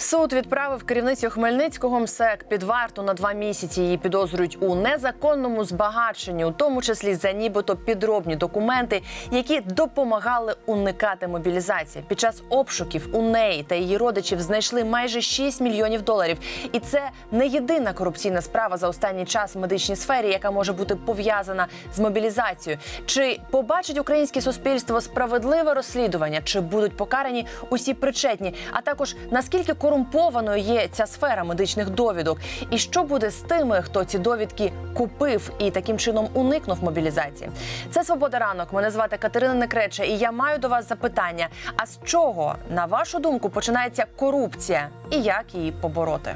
Суд відправив керівницю Хмельницького МСЕК під варту на два місяці. Її підозрюють у незаконному збагаченні, у тому числі за нібито підробні документи, які допомагали уникати мобілізації. Під час обшуків у неї та її родичів знайшли майже 6 мільйонів доларів. І це не єдина корупційна справа за останній час в медичній сфері, яка може бути пов'язана з мобілізацією. Чи побачить українське суспільство справедливе розслідування, чи будуть покарані усі причетні? А також наскільки корумпованою є ця сфера медичних довідок, і що буде з тими, хто ці довідки купив і таким чином уникнув мобілізації? Це свобода ранок. Мене звати Катерина Некреча, і я маю до вас запитання: а з чого, на вашу думку, починається корупція і як її побороти?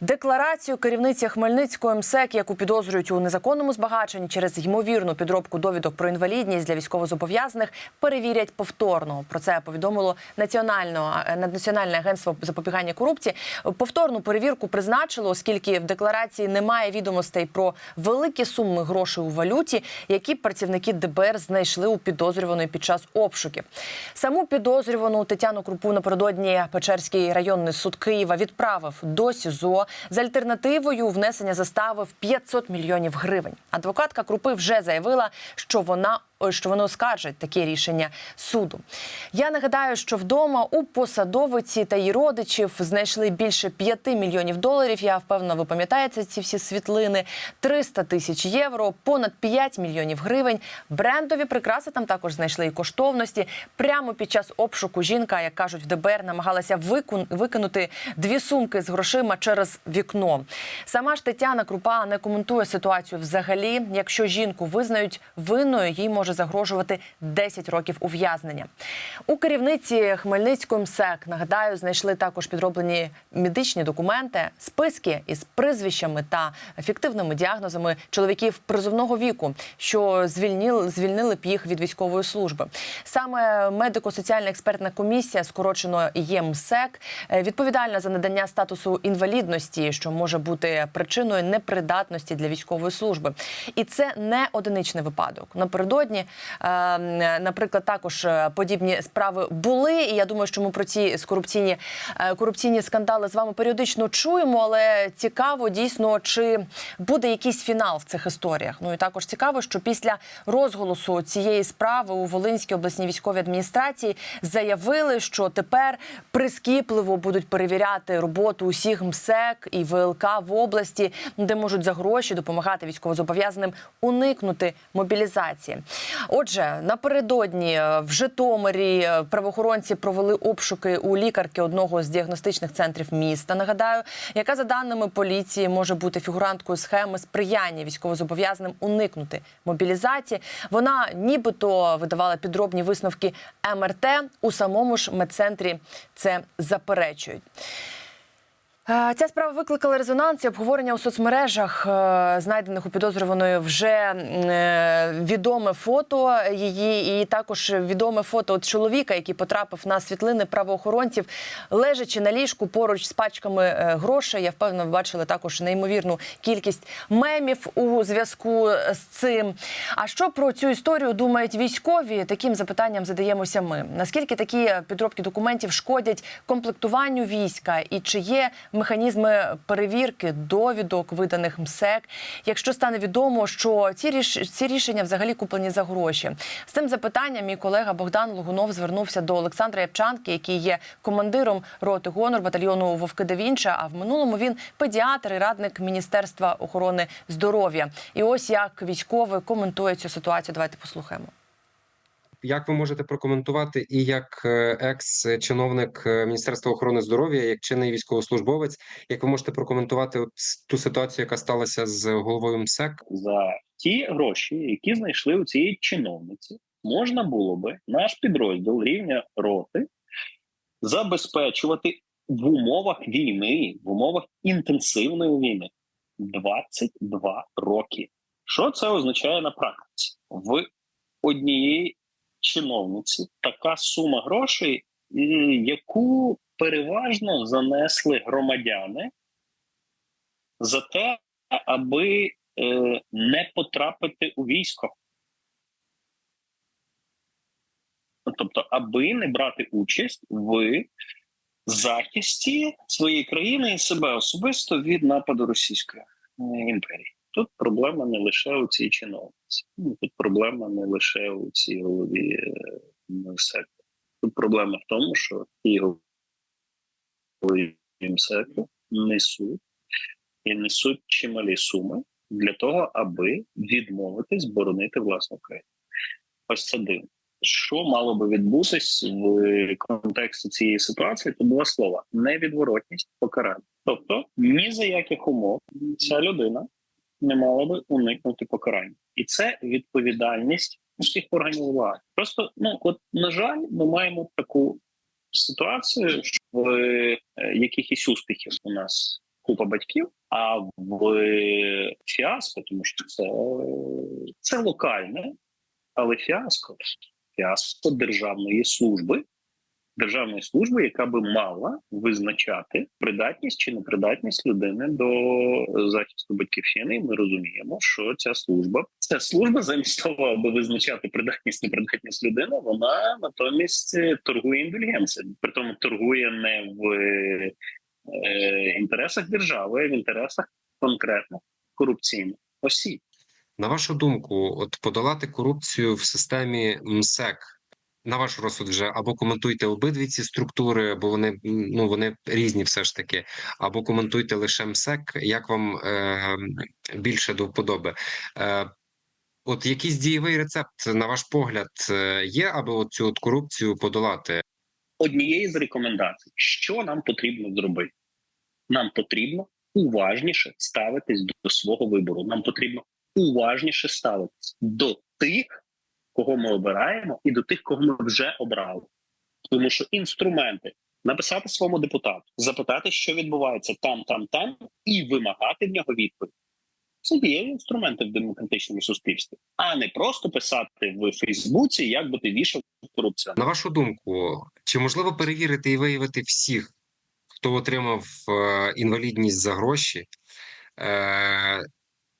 Декларацію керівниці Хмельницького МСЕК, яку підозрюють у незаконному збагаченні через ймовірну підробку довідок про інвалідність для військовозобов'язаних, перевірять повторно. Про це повідомило національне, національне агентство запобігання корупції. Повторну перевірку призначило, оскільки в декларації немає відомостей про великі суми грошей у валюті, які працівники ДБР знайшли у підозрюваної під час обшуків. Саму підозрювану Тетяну Крупу напередодні Печерський районний суд Києва відправив до СІЗО з альтернативою внесення застави в 500 мільйонів гривень. Адвокатка Крупи вже заявила, що вона що вони оскаржать таке рішення суду. Я нагадаю, що вдома у посадовиці та її родичів знайшли більше 5 мільйонів доларів. Я впевнена, ви пам'ятаєте ці всі світлини, 300 тисяч євро, понад 5 мільйонів гривень. Брендові прикраси там також знайшли і коштовності. Прямо під час обшуку жінка, як кажуть в ДБР, намагалася викинути дві сумки з грошима через вікно. Сама ж Тетяна Крупа не коментує ситуацію взагалі. Якщо жінку визнають винною, їй може загрожувати 10 років ув'язнення. У керівниці Хмельницького МСЕК, нагадаю, знайшли також підроблені медичні документи, списки із прізвищами та фіктивними діагнозами чоловіків призовного віку, що звільнили, звільнили б їх від військової служби. Саме медико-соціальна експертна комісія, скорочено ЄМСЕК, відповідальна за надання статусу інвалідності, що може бути причиною непридатності для військової служби. І це не одиничний випадок. Напередодні наприклад, також подібні справи були. І я думаю, що ми про ці корупційні корупційні скандали з вами періодично чуємо. Але цікаво дійсно, чи буде якийсь фінал в цих історіях. Ну і також цікаво, що після розголосу цієї справи у Волинській обласній військовій адміністрації заявили, що тепер прискіпливо будуть перевіряти роботу усіх МСЕК і ВЛК в області, де можуть за гроші допомагати військовозобов'язаним уникнути мобілізації. Отже, напередодні в Житомирі правоохоронці провели обшуки у лікарки одного з діагностичних центрів міста. Нагадаю, яка за даними поліції може бути фігуранткою схеми сприяння військовозобов'язаним уникнути мобілізації. Вона нібито видавала підробні висновки МРТ у самому ж медцентрі. Це заперечують. Ця справа викликала резонанс і обговорення у соцмережах, знайдених у підозрюваної вже відоме фото її, і також відоме фото от чоловіка, який потрапив на світлини правоохоронців, лежачи на ліжку поруч з пачками грошей. Я впевнена, ви бачили також неймовірну кількість мемів у зв'язку з цим. А що про цю історію думають військові? Таким запитанням задаємося ми. Наскільки такі підробки документів шкодять комплектуванню війська, і чи є механізми перевірки довідок, виданих МСЕК, якщо стане відомо, що ці ріш... ці рішення взагалі куплені за гроші. З цим запитанням мій колега Богдан Логунов звернувся до Олександра Ябчанки, який є командиром роти гонор батальйону Вовки да Вінча, А в минулому він педіатр і радник Міністерства охорони здоров'я. І ось як військовий коментує цю ситуацію. Давайте послухаємо. Як ви можете прокоментувати і як екс-чиновник Міністерства охорони здоров'я, як чинний військовослужбовець, як ви можете прокоментувати от ту ситуацію, яка сталася з головою МСЕК? За ті гроші, які знайшли у цієї чиновниці, можна було би наш підрозділ рівня роти забезпечувати в умовах війни, в умовах інтенсивної війни 22 роки. Що це означає на практиці? В однієї чиновниці така сума грошей, яку переважно занесли громадяни за те, аби е, не потрапити у військо. тобто, аби не брати участь в захисті своєї країни і себе особисто від нападу Російської імперії. Тут проблема не лише у цій чиновниці, Ну, тут проблема не лише у цій голові е, Тут проблема в тому, що ті голові несуть і несуть чималі суми для того, аби відмовитись боронити власну країну. Ось це дивно. Що мало би відбутись в контексті цієї ситуації? То два слова: невідворотність покарання. Тобто, ні за яких умов ця людина не мала би уникнути покарання, і це відповідальність всіх органів влади. Просто ну от на жаль, ми маємо таку ситуацію, що в е, якихось успіхів у нас купа батьків, а в фіаско, тому що це, це локальне, але фіаско фіаско державної служби, державної служби, яка би мала визначати придатність чи непридатність людини до захисту батьківщини. І ми розуміємо, що ця служба, ця служба, замість того, аби визначати придатність, непридатність людини, вона натомість торгує індульгенціями. Притому торгує не в е, інтересах держави, а в інтересах конкретних корупційних осіб. На вашу думку, от подолати корупцію в системі МСЕК, на ваш розсуд вже або коментуйте обидві ці структури, бо вони ну вони різні, все ж таки, або коментуйте лише МСЕК, як вам е, більше до вподоби. Е, От якийсь дієвий рецепт, на ваш погляд, е, є, аби цю от корупцію подолати? однієї з рекомендацій, що нам потрібно зробити. Нам потрібно уважніше ставитись до свого вибору. Нам потрібно уважніше ставитись до тих, кого ми обираємо, і до тих, кого ми вже обрали. Тому що інструменти написати своєму депутату, запитати, що відбувається там, там, там, і вимагати в нього відповідь. Це є інструменти в демократичному суспільстві, а не просто писати в Фейсбуці, як би ти вішав корупцію. На вашу думку, чи можливо перевірити і виявити всіх, хто отримав е, інвалідність за гроші? Е,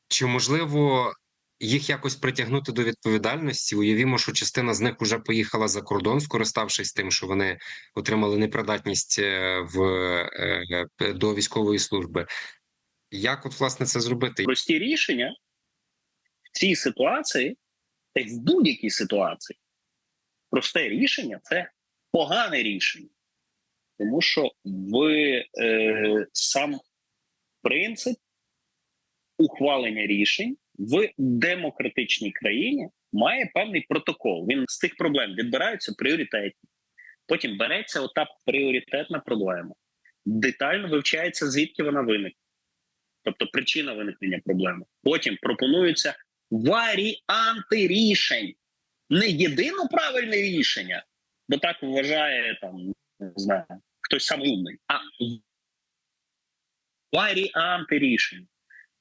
чи можливо їх якось притягнути до відповідальності? Уявімо, що частина з них вже поїхала за кордон, скориставшись тим, що вони отримали непридатність е, в е, е, до військової служби. Як от власне це зробити? прості рішення в цій ситуації, та й в будь-якій ситуації, просте рішення це погане рішення. Тому що в е, сам принцип ухвалення рішень в демократичній країні має певний протокол. Він з тих проблем відбираються пріоритетні. Потім береться ота пріоритетна проблема, детально вивчається, звідки вона виникла тобто причина виникнення проблеми. Потім пропонуються варіанти рішень, не єдино правильне рішення, бо так вважає там не знаю, хтось самий умний, а варіанти рішень.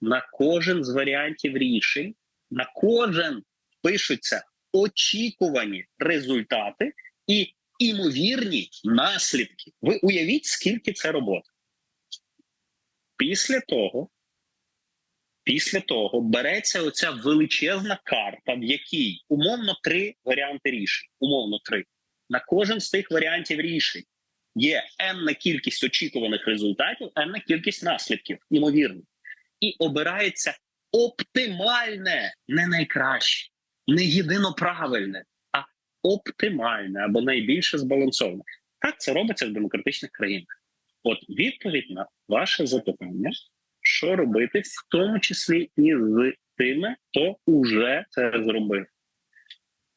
На кожен з варіантів рішень, на кожен пишуться очікувані результати і імовірні наслідки. Ви уявіть, скільки це роботи. Після того, після того береться оця величезна карта, в якій умовно три варіанти рішень. Умовно три. На кожен з тих варіантів рішень є енна кількість очікуваних результатів, енна кількість наслідків, ймовірно. І обирається оптимальне, не найкраще, не єдино правильне, а оптимальне або найбільше збалансоване. Так це робиться в демократичних країнах. От відповідь на ваше запитання, що робити, в тому числі і з тими, хто вже це зробив.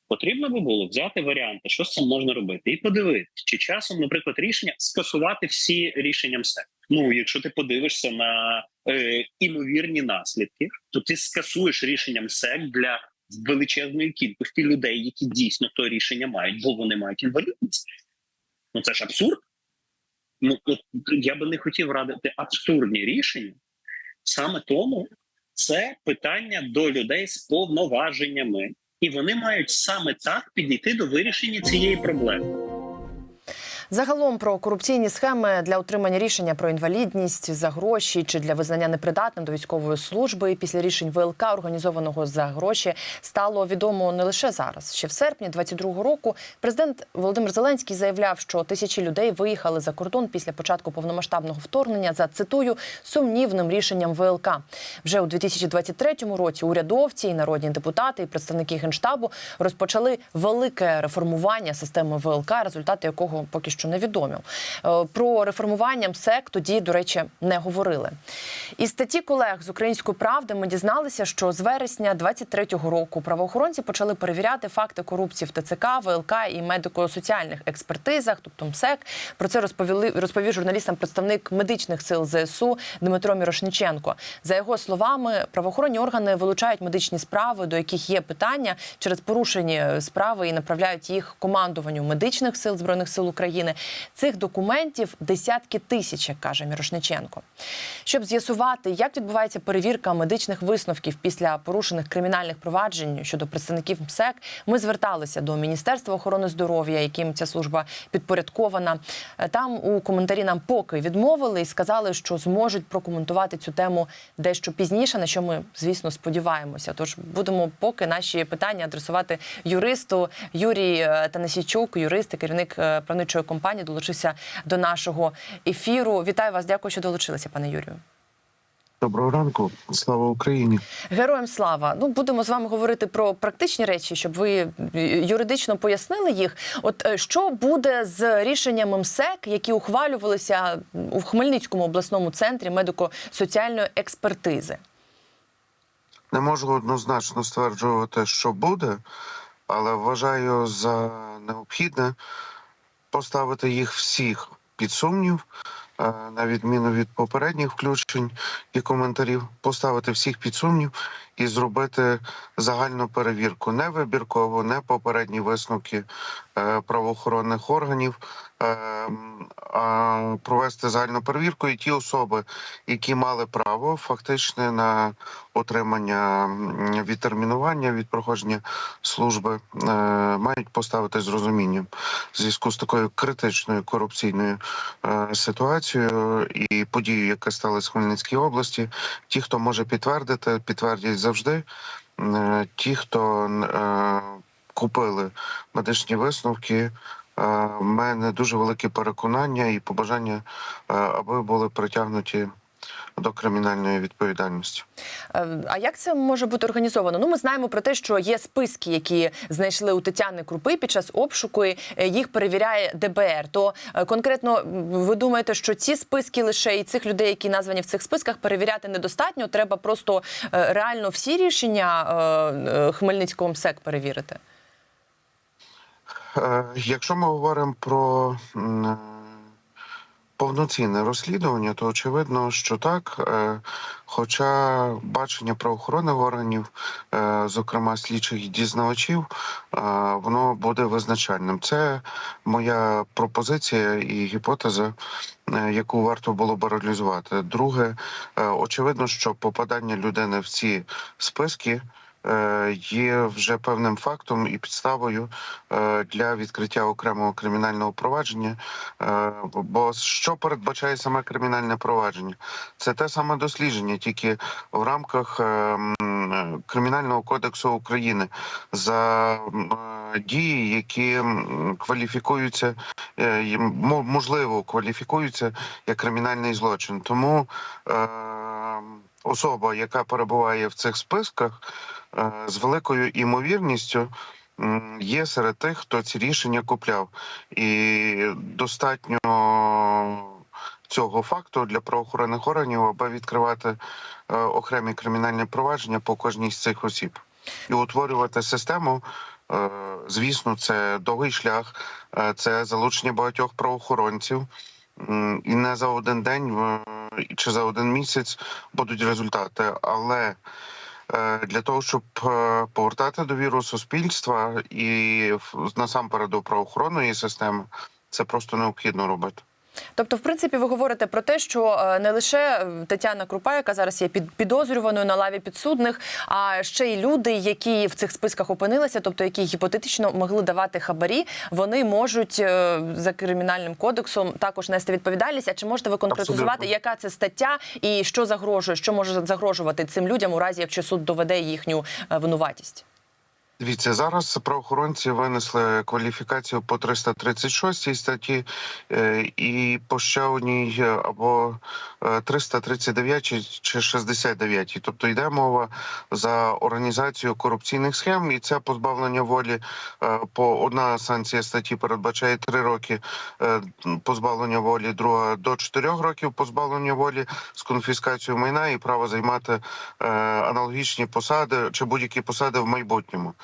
Потрібно би було взяти варіанти, що з цим можна робити, і подивитися, чи часом, наприклад, рішення скасувати всі рішення МСЕК. Ну, якщо ти подивишся на е, імовірні наслідки, то ти скасуєш рішення МСЕК для величезної кількості людей, які дійсно то рішення мають, бо вони мають інвалідність. Ну це ж абсурд. Ну от я би не хотів радити абсурдні рішення. Саме тому це питання до людей з повноваженнями, і вони мають саме так підійти до вирішення цієї проблеми. Загалом про корупційні схеми для отримання рішення про інвалідність за гроші чи для визнання непридатним до військової служби після рішень ВЛК, організованого за гроші, стало відомо не лише зараз. Ще в серпні 22-го року президент Володимир Зеленський заявляв, що тисячі людей виїхали за кордон після початку повномасштабного вторгнення за цитую сумнівним рішенням ВЛК. Вже у 2023 році урядовці, і народні депутати і представники генштабу розпочали велике реформування системи ВЛК, результати якого поки що невідомі. Е, Про реформування МСЕК тоді, до речі, не говорили. Із статті колег з української правди ми дізналися, що з вересня 23-го року правоохоронці почали перевіряти факти корупції в ТЦК, ВЛК і медико-соціальних експертизах, тобто МСЕК. Про це розповіли розповів журналістам представник медичних сил ЗСУ Дмитро Мірошниченко. За його словами, правоохоронні органи вилучають медичні справи, до яких є питання через порушені справи і направляють їх командуванню медичних сил збройних сил України. Цих документів десятки тисяч, як каже Мірошниченко. Щоб з'ясувати, як відбувається перевірка медичних висновків після порушених кримінальних проваджень щодо представників МСЕК, ми зверталися до Міністерства охорони здоров'я, яким ця служба підпорядкована. Е, Там у коментарі нам поки відмовили і сказали, що зможуть прокоментувати цю тему дещо пізніше, на що ми, звісно, сподіваємося. Тож будемо поки наші питання адресувати юристу Юрій е, Танасійчук, юрист і керівник е, правничої компанії, долучився до нашого ефіру. Вітаю вас, дякую, що долучилися, пане Юрію. Доброго ранку, слава Україні. Героям слава. Ну будемо з вами говорити про практичні речі, щоб ви юридично пояснили їх. От е, що буде з рішеннями МСЕК, які ухвалювалися у Хмельницькому обласному центрі медико-соціальної експертизи? Не можу однозначно стверджувати, що буде, але вважаю за необхідне поставити їх всіх під сумнів, е, на відміну від попередніх включень і коментарів, поставити всіх під сумнів і зробити загальну перевірку, не вибірково, не попередні висновки е, правоохоронних органів, е, а провести загальну перевірку, і ті особи, які мали право фактично на отримання відтермінування від проходження служби, е, мають поставити з розумінням в зв'язку з такою критичною корупційною ситуацією і подією, яка сталася в Хмельницькій області. Ті, хто може підтвердити, підтвердять завжди. Е, Ті, хто е, купили медичні висновки. е, в мене дуже велике переконання і побажання, аби були притягнуті до кримінальної відповідальності. Е, А як це може бути організовано? Ну, ми знаємо про те, що є списки, які знайшли у Тетяни Крупи під час обшуку. е, Їх перевіряє ДБР. То е, конкретно ви думаєте, що ці списки лише і цих людей, які названі в цих списках, перевіряти недостатньо? Треба просто реально всі рішення Хмельницького МСЕК перевірити? Якщо ми говоримо про повноцінне розслідування, то очевидно, що так. е, Хоча бачення правоохоронних органів, е, зокрема слідчих дізнавачів, е, воно буде визначальним. Це моя пропозиція і гіпотеза, яку варто було б реалізувати. Друге, очевидно, що попадання людини в ці списки. Е, Є вже певним фактом і підставою е, для відкриття окремого кримінального провадження. Е, Бо що передбачає саме кримінальне провадження? Це те саме дослідження, тільки в рамках Кримінального кодексу України за дії, які кваліфікуються, можливо, кваліфікуються як кримінальний злочин. Тому особа, яка перебуває в цих списках, з великою імовірністю є серед тих, хто ці рішення купляв, і достатньо цього факту для правоохоронних органів, аби відкривати е, окремі кримінальні провадження по кожній з цих осіб і утворювати систему. е, Звісно, це довгий шлях, е, це залучення багатьох правоохоронців, і не за один день е, чи за один місяць будуть результати. Але е, для того, щоб е, повертати довіру суспільства і насамперед до правоохоронної системи, це просто необхідно робити. Тобто, в принципі, ви говорите про те, що е, не лише е, Тетяна Крупа, яка зараз є під підозрюваною на лаві підсудних, а ще й люди, які в цих списках опинилися, тобто які гіпотетично могли давати хабарі, вони можуть е, за кримінальним кодексом також нести відповідальність. А чи можете ви конкретизувати, Абсолютно. яка це стаття і що загрожує, що може загрожувати цим людям у разі, якщо суд доведе їхню винуватість? Дивіться, зараз правоохоронці винесли кваліфікацію по 336 статті е, і по ще одній е, або е, 339 чи- чи 69. Тобто йде мова за організацію корупційних схем, і це позбавлення волі е, по одна санкція статті передбачає 3 роки е, позбавлення волі, друга до 4 років позбавлення волі з конфіскацією майна і право займати е, аналогічні посади чи будь-які посади в майбутньому.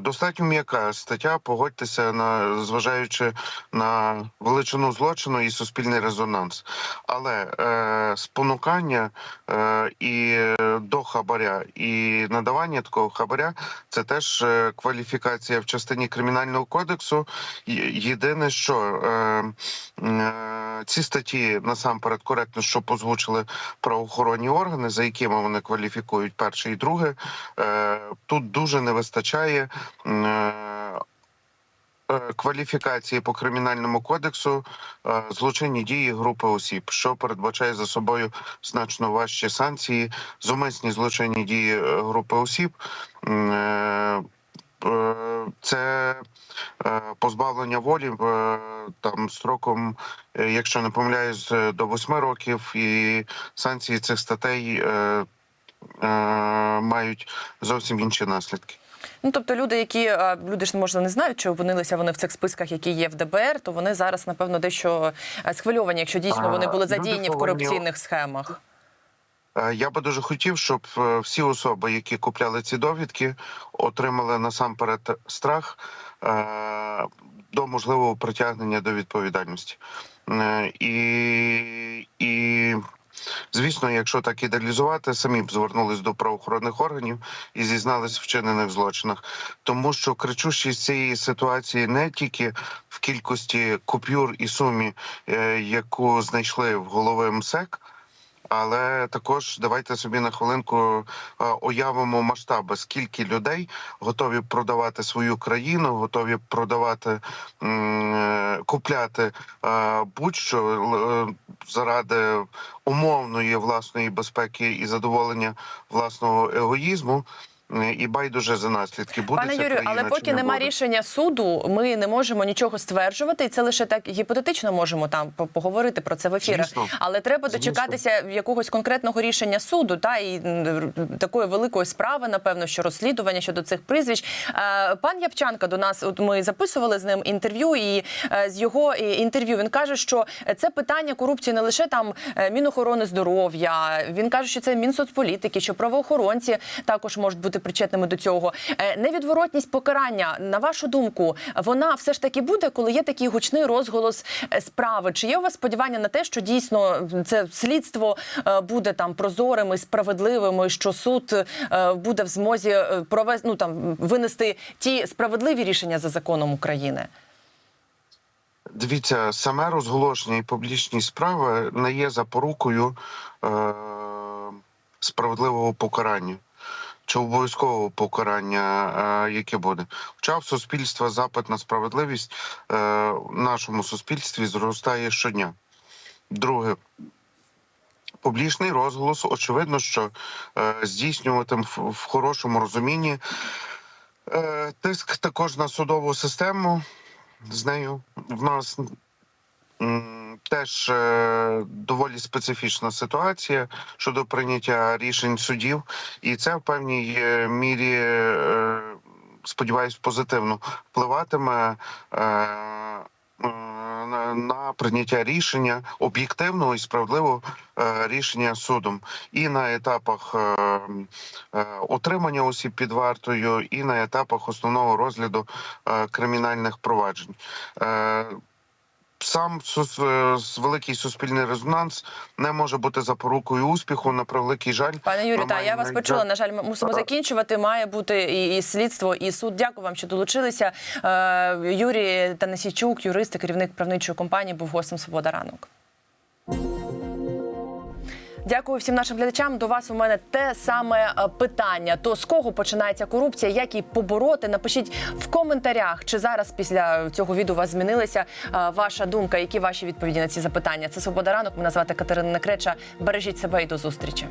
Достатньо м'яка стаття, погодьтеся на зважаючи на величину злочину і суспільний резонанс. Але е, спонукання е, і е, до хабаря і надавання такого хабаря це теж е, кваліфікація в частині кримінального кодексу. Єдине, що е, е, ці статті насамперед коректно, щоб озвучили правоохоронні органи, за якими вони кваліфікують перше і друге. Е, Тут дуже не вистачає. М, е, е, Кваліфікації по кримінальному кодексу е, злочинні дії групи осіб, що передбачає за собою значно важчі санкції, зумисні злочинні дії групи осіб. Це позбавлення волі там строком, якщо не помиляюсь, до восьми років, і санкції цих статей мають зовсім інші наслідки. Ну тобто люди, які люди ж може не знають, чи опинилися вони в цих списках, які є в ДБР, то вони зараз напевно дещо схвильовані, якщо дійсно вони були люди задіяні в корупційних схемах. Е, Я би дуже хотів, щоб е, всі особи, які купляли ці довідки, отримали насамперед страх е, до можливого притягнення до відповідальності. І, і звісно, якщо так ідеалізувати, самі б звернулись до правоохоронних органів і зізнались в вчинених злочинах, тому що кричущість цієї ситуації не тільки в кількості купюр і сумі, е, яку знайшли в голови МСЕК. Але також давайте собі на хвилинку е, уявимо масштаби, скільки людей готові продавати свою країну, готові продавати е, купляти е, будь-що заради умовної власної безпеки і задоволення власного егоїзму. І байдуже за наслідки буде Пане Юрію, але поки не нема буде. рішення суду, ми не можемо нічого стверджувати, і це лише так гіпотетично можемо там по- поговорити про це в ефірах. Звісно. Але треба Звісно. дочекатися якогось конкретного рішення суду, та і такої великої справи, напевно, що розслідування щодо цих прізвищ. Е, Пан Япчанка до нас, от ми записували з ним інтерв'ю, і е, з його е, інтерв'ю він каже, що це питання корупції не лише там Мінохорони здоров'я. Він каже, що це Мінсоцполітики, що правоохоронці також можуть бути причетними до цього. Е, Невідворотність покарання, на вашу думку, вона все ж таки буде, коли є такий гучний розголос е, справи. Чи є у вас сподівання на те, що дійсно це слідство е, буде там прозорим і справедливим, і що суд буде в змозі провести ну там винести ті справедливі рішення за законом України? Дивіться, саме розголошення і публічність справи не є запорукою е, справедливого покарання чи обов'язкового покарання, е, яке буде. Хоча в суспільства запит на справедливість е, в нашому суспільстві зростає щодня. Друге. Публічний розголос, очевидно, що е, здійснюватиме в, хорошому розумінні тиск також на судову систему. З нею в нас теж е, доволі специфічна ситуація щодо прийняття рішень судів, і це в певній е, мірі, е, сподіваюсь, позитивно впливатиме. Е, на- прийняття рішення об'єктивного і справедливого е, рішення судом і на етапах е, отримання осіб під вартою, і на етапах основного розгляду кримінальних проваджень. Сам сус, е, великий суспільний резонанс не може бути запорукою успіху. На превеликий жаль, Пане Юрію, та я вас почула. На жаль, ми мусимо закінчувати. Має бути і, і слідство, і суд. Дякую вам, що долучилися. Е, Юрій Танасійчук, юрист і керівник правничої компанії, був гостем Свобода ранок. Дякую всім нашим глядачам. До вас у мене те саме е, питання: то з кого починається корупція, як її побороти? Напишіть в коментарях, чи зараз після цього відео у вас змінилася е, ваша думка, які ваші відповіді на ці запитання. Це свобода ранок. Мене звати Катерина Некреча. Бережіть себе і до зустрічі.